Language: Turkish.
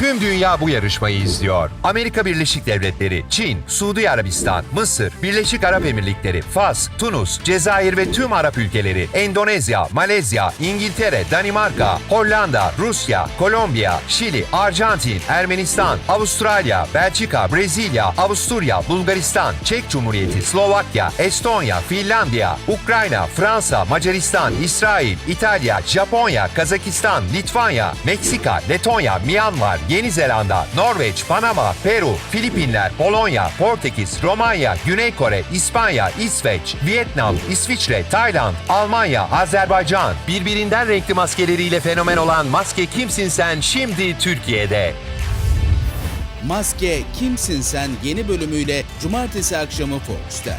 Tüm dünya bu yarışmayı izliyor. Amerika Birleşik Devletleri, Çin, Suudi Arabistan, Mısır, Birleşik Arap Emirlikleri, Fas, Tunus, Cezayir ve tüm Arap ülkeleri, Endonezya, Malezya, İngiltere, Danimarka, Hollanda, Rusya, Kolombiya, Şili, Arjantin, Ermenistan, Avustralya, Belçika, Brezilya, Avusturya, Bulgaristan, Çek Cumhuriyeti, Slovakya, Estonya, Finlandiya, Ukrayna, Fransa, Macaristan, İsrail, İtalya, Japonya, Kazakistan, Litvanya, Meksika, Letonya, Myanmar, Yeni Zelanda, Norveç, Panama, Peru, Filipinler, Polonya, Portekiz, Romanya, Güney Kore, İspanya, İsveç, Vietnam, İsviçre, Tayland, Almanya, Azerbaycan. Birbirinden renkli maskeleriyle fenomen olan Maske Kimsin Sen şimdi Türkiye'de. Maske Kimsin Sen yeni bölümüyle cumartesi akşamı Fox'ta.